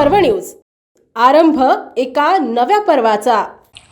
पर्व न्यूज. आरंभ एका नव्या पर्वाचा.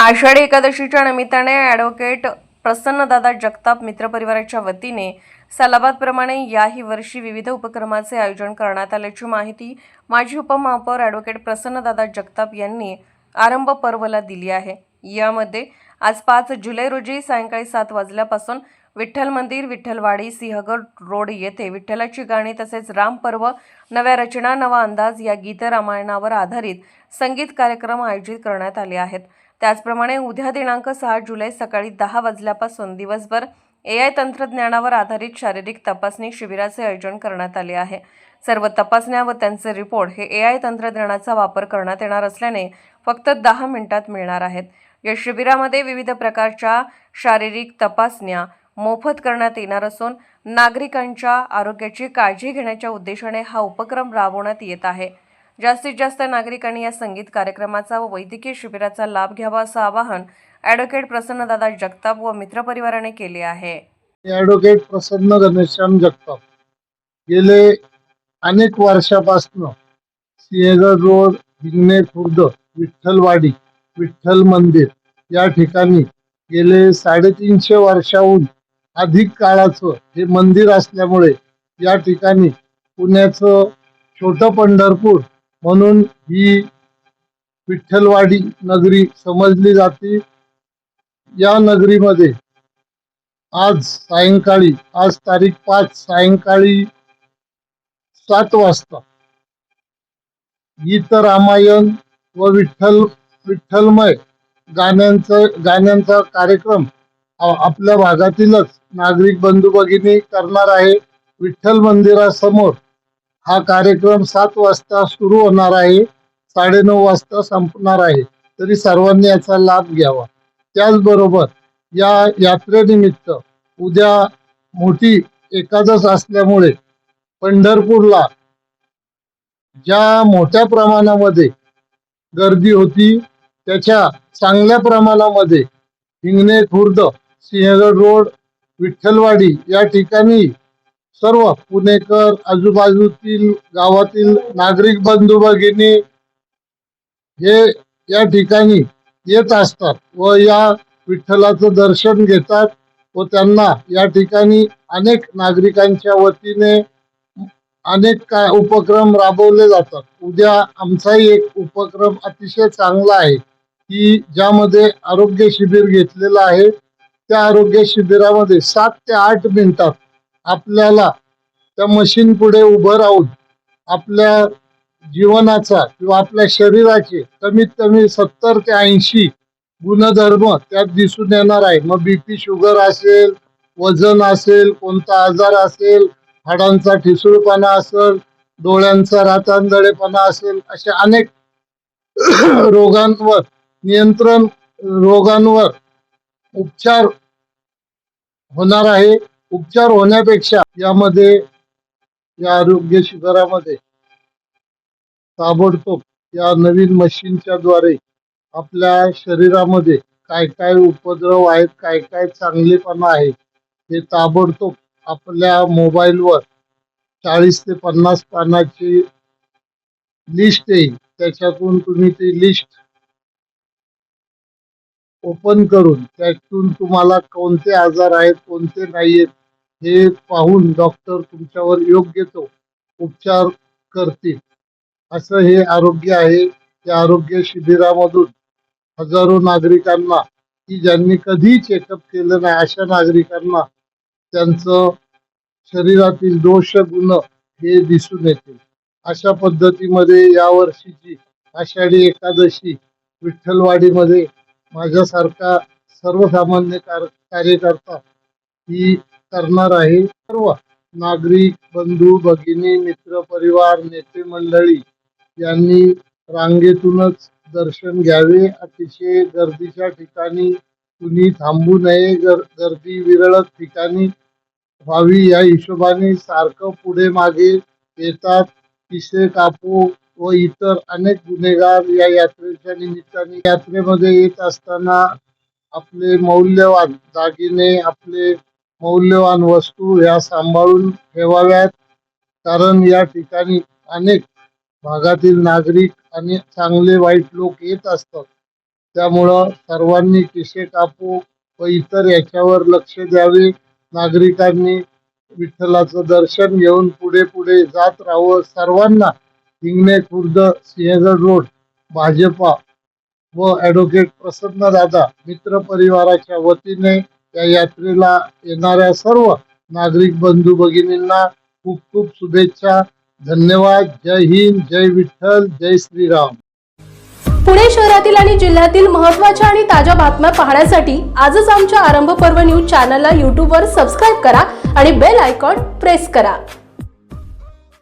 आषाढी एकादशीच्या निमित्ताने ॲडव्होकेट प्रसन्नदादा जगताप मित्रपरिवाराच्या वतीने सलाबादप्रमाणे याही वर्षी विविध उपक्रमाचे आयोजन करण्यात आल्याची माहिती माजी उपमहापौर ॲडव्होकेट प्रसन्नदादा जगताप यांनी आरंभ पर्वला दिली आहे. यामध्ये आज पाच जुलै रोजी सायंकाळी सात वाजल्यापासून विठ्ठल मंदिर विठ्ठलवाडी सिंहगड रोड येथे विठ्ठलाची गाणी तसेच रामपर्व नव्या रचना नवा अंदाज या गीत रामायणावर आधारित संगीत कार्यक्रम आयोजित करण्यात आले आहेत. त्याचप्रमाणे उद्या दिनांक सहा जुलै सकाळी दहा वाजल्यापासून दिवसभर ए आय तंत्रज्ञानावर आधारित शारीरिक तपासणी शिबिराचे आयोजन करण्यात आले आहे. सर्व तपासण्या व त्यांचे रिपोर्ट हे ए आय तंत्रज्ञानाचा वापर करण्यात येणार असल्याने फक्त दहा मिनिटात मिळणार आहेत. या शिबिरामध्ये विविध प्रकारच्या शारीरिक तपासण्या मोफत करण्यात येणार असून नागरिकांच्या आरोग्याची काळजी घेण्याच्या उद्देशाने हा उपक्रम राबवण्यात येत आहे. जास्तीत जास्त नागरिकांनी या संगीत कार्यक्रमाचा व वैद्यकीय शिबिराचा लाभ घ्यावा असं आवाहन ॲडव्होकेट प्रसन्नदादा जगताप व मित्रपरिवाराने केले आहे. ॲडव्होकेट प्रसन्न घनश्याम जगताप. गेले अनेक वर्षापासनं सिंहगड रोड हिंगणे खुर्द विठ्ठलवाडी विठ्ठल मंदिर या ठिकाणी गेले साडेतीनशे वर्षाहून अधिक काळाचं हे मंदिर असल्यामुळे या ठिकाणी पुण्याचं छोटं पंढरपूर म्हणून ही विठ्ठलवाडी नगरी समजली जाते. या नगरीमध्ये आज सायंकाळी आज तारीख पाच सायंकाळी सात वाजता गीत रामायण व विठ्ठल विठ्ठलमय गाण्यांचा गाण्यांचा कार्यक्रम आपल्या भागातीलच नागरिक बंधू भगिनी करणार आहे विठ्ठल मंदिरासमोर. हा कार्यक्रम सात वाजता सुरू होणार आहे साडेनऊ वाजता संपणार आहे. तरी सर्वांनी याचा लाभ घ्यावा. त्याचबरोबर या यात्रेनिमित्त उद्या मोठी एकादश असल्यामुळे पंढरपूरला ज्या मोठ्या प्रमाणामध्ये गर्दी होती त्याच्या चांगल्या प्रमाणामध्ये हिंगणे खुर्द सिंहगड रोड विठ्ठलवाडी या ठिकाणी सर्व पुणेकर आजूबाजूतील गावातील नागरिक बंधू भगिनी हे या ठिकाणी येत असतात व या विठ्ठलाचं दर्शन घेतात व त्यांना या ठिकाणी अनेक नागरिकांच्या वतीने अनेक काय उपक्रम राबवले जातात. उद्या आमचाही एक उपक्रम अतिशय चांगला आहे की ज्यामध्ये आरोग्य शिबिर घेतलेलं आहे. त्या आरोग्य शिबिरामध्ये सात ते आठ मिनिटात आपल्याला त्या मशीन पुढे उभं राहून आपल्या जीवनाचा किंवा आपल्या शरीराचे कमीत कमी सत्तर ते ऐंशी गुणधर्म त्यात दिसून येणार आहे. मग बीपी शुगर असेल वजन असेल कोणता आजार असेल हाडांचा ठिसूळपणा असेल डोळ्यांचा रातांदळेपणा असेल अशा अनेक रोगांवर नियंत्रण रोगांवर उपचार होणार आहे. उपचार होण्यापेक्षा यामध्ये या आरोग्य शिबिरामध्ये ताबडतोब या नवीन मशीनच्या द्वारे आपल्या शरीरामध्ये काय काय उपद्रव आहेत काय काय चांगलेपणा आहे हे ताबडतोब आपल्या मोबाईलवर चाळीस ते पन्नास पानाची लिस्ट येईल. त्याच्यातून तुम्ही ती लिस्ट ओपन करून त्यातून तुम्हाला कोणते आजार आहेत कोणते नाही आहेत हे पाहून डॉक्टर तुमच्यावर योग्य तो उपचार करतील. असं हे आरोग्य आहे. त्या आरोग्य शिबिरामधून हजारो नागरिकांना की ज्यांनी कधी चेकअप केलं नाही अशा नागरिकांना त्यांचं शरीरातील दोष गुण हे दिसून येतील. अशा पद्धतीमध्ये यावर्षीची आषाढी एकादशी विठ्ठलवाडीमध्ये माझ्यासारखा सर्वसामान्य कार कार्यकर्ता ही करणार आहे. सर्व नागरिक बंधू भगिनी मित्र परिवार नेते मंडळी यांनी रांगेतूनच दर्शन घ्यावे. अतिशय गर्दीच्या ठिकाणी कुणी थांबू नये. गर गर्दी विरळत ठिकाणी व्हावी. या हिशोबाने सारखं पुढे मागे येतात. पिसे कापू व इतर अनेक गुन्हेगार या यात्रेच्या निमित्ताने यात्रेमध्ये येत असताना आपले मौल्यवान दागिने आपले मौल्यवान वस्तू ह्या सांभाळून ठेवाव्यात. कारण या ठिकाणी अनेक भागातील नागरिक आणि चांगले वाईट लोक येत असतात. त्यामुळं सर्वांनी किसे कापू व इतर याच्यावर लक्ष द्यावे. नागरिकांनी विठ्ठलाचं दर्शन घेऊन पुढे पुढे जात राहावं. सर्वांना हिंगणे खुर्द सिंहगड रोड भाजपा व ॲडव्होकेट प्रसन्न दादा मित्र परिवाराच्या वतीने या यात्रेला येणाऱ्या सर्व नागरिक बंधू भगिनींना खूप खूप शुभेच्छा. धन्यवाद. जय हिंद जय विठ्ठल जय श्रीराम. पुणे शहरातील आणि जिल्ह्यातील महत्त्वाच्या आणि ताज्या बातम्या पाहण्यासाठी आजच आमच्या आरंभ पर्व न्यूज चॅनलला यूट्यूबवर सबस्क्राईब करा आणि बेल आयकॉन प्रेस करा.